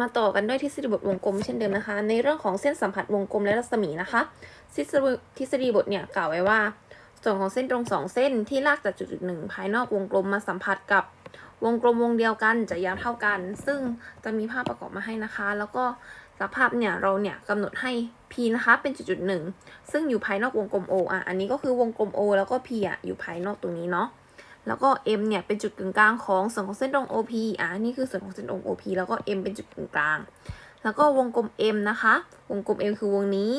มาต่อกันด้วยทฤษฎีบทวงกลมเช่นเดิมนะคะ ในเรื่องของเส้นสัมผัสวงกลมและรัศมีนะคะ ทฤษฎีทฤษฎีบทเนี่ยกล่าวไว้ว่า ส่วนของเส้นตรงสองเส้นที่ลากจากจุดจุดหนึ่งภายนอกวงกลมมาสัมผัสกับวงกลมวงเดียวกันจะยาวเท่ากัน ซึ่งจะมีภาพประกอบมาให้นะคะ แล้วก็สภาพเนี่ยเราเนี่ยกำหนดให้ p นะคะเป็นจุดจุดหนึ่งซึ่งอยู่ภายนอกวงกลม O อะอันนี้ก็คือวงกลม O แล้วก็ p อะอยู่ภายนอกตรงนี้เนาะ แล้วก็ M เนี่ยเป็นจุดกึ่งกลางของส่วนของเส้นตรง OP อะนี่คือส่วนของเส้นตรง OP แล้วก็ M เป็นจุดกึ่งกลาง แล้วก็วงกลม M นะคะ วงกลม M คือวงนี้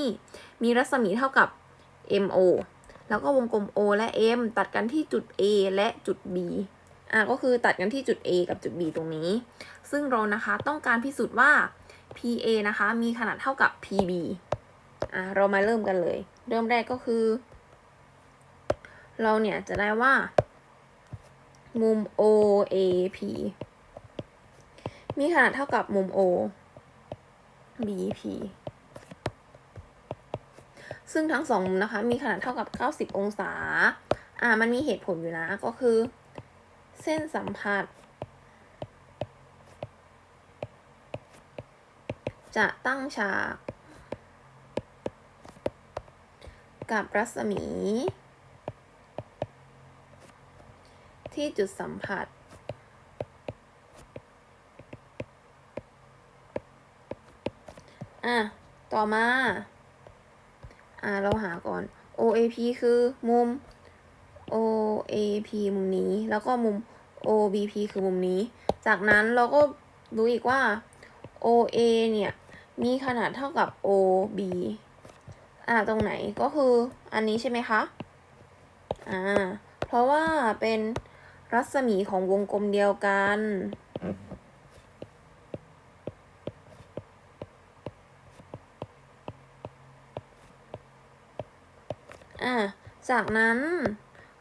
มีรัศมีเท่ากับ MO แล้วก็วงกลม O และ M ตัดกันที่จุด A และจุด B อะก็คือตัดกันที่จุด A กับจุด B ตรงนี้ ซึ่งเรานะคะต้องการพิสูจน์ว่า PA นะคะมีขนาดเท่ากับ PB อะเรามาเริ่มกันเลย เริ่มแรกก็คือ เราเนี่ยจะได้ว่า มุม OAP มีขนาดเท่ากับมุม O BP ซึ่งทั้งสองมุมนะคะ มีขนาดเท่ากับ 90 องศา อ่า มันมีเหตุผลอยู่นะ ก็คือ เส้นสัมผัส จะตั้งฉาก กับรัศมี ที่จุดสัมผัส อะ ต่อมา อะ เราหาก่อน OAP คือมุม OAP มุมนี้ แล้วก็มุม OBP คือมุมนี้ จากนั้นเราก็รู้อีกว่า OA เนี่ย มีขนาดเท่ากับ OB อ่า ตรงไหนก็คืออันนี้ใช่ไหมคะ อ่า เพราะว่าเป็น รัศมีของวงกลมเดียวกัน อะจากนั้น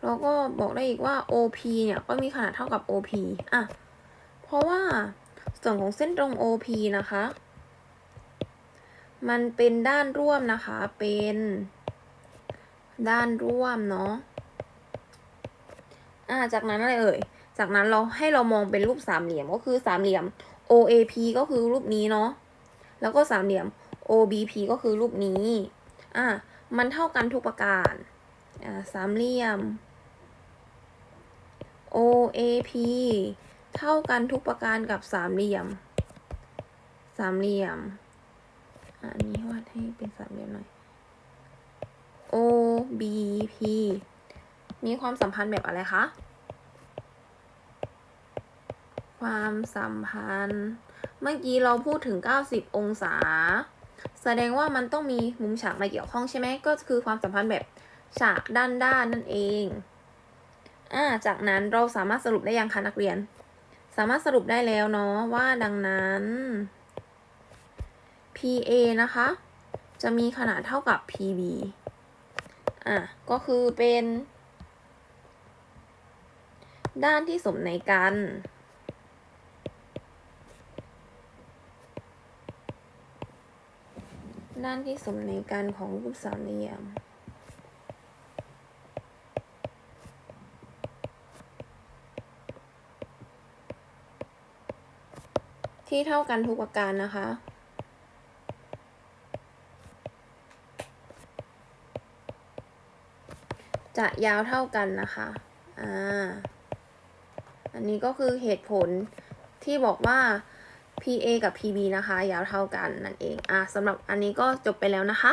เราก็บอกได้อีกว่า OP เนี่ยก็มีขนาดเท่ากับ OP อะ เพราะว่าส่วนของเส้นตรง OP นะคะ มันเป็นด้านร่วมนะคะ เป็น ด้านร่วมเนาะ อ่าจากนั้นอะไรเอ่ย จากนั้นเราให้เรามองเป็นรูปสามเหลี่ยมก็คือสามเหลี่ยม OAP ก็คือรูปนี้เนาะ แล้วก็สามเหลี่ยม OBP ก็คือรูปนี้ อ่ามันเท่ากันทุกประการ อ่าสามเหลี่ยม OAP เท่ากันทุกประการกับสามเหลี่ยม สามเหลี่ยมอะอันนี้วาดให้เป็นสามเหลี่ยมหน่อย OBP มีความสัมพันธ์แบบอะไรคะ ความสัมพันธ์ เมื่อกี้เราพูดถึง 90 องศา แสดงว่ามันต้องมีมุมฉากมาเกี่ยวข้องใช่ไหม ก็คือความสัมพันธ์แบบฉากด้านด้านนั่นเอง อ่า จากนั้นเราสามารถสรุปได้ยังคะนักเรียน สามารถสรุปได้แล้วเนาะว่าดังนั้น PA นะคะ จะมีขนาดเท่ากับ PB อะ ก็คือเป็น ด้านที่สมในกัน ด้านที่สมในกันของรูปสามเหลี่ยม ที่เท่ากันทุกประการนะคะจะยาวเท่ากันนะคะ อ่า อันนี้ก็คือเหตุผลที่บอกว่า PA กับ PB นะคะ ยาวเท่ากันนั่นเอง อะสำหรับอันนี้ก็จบไปแล้วนะคะ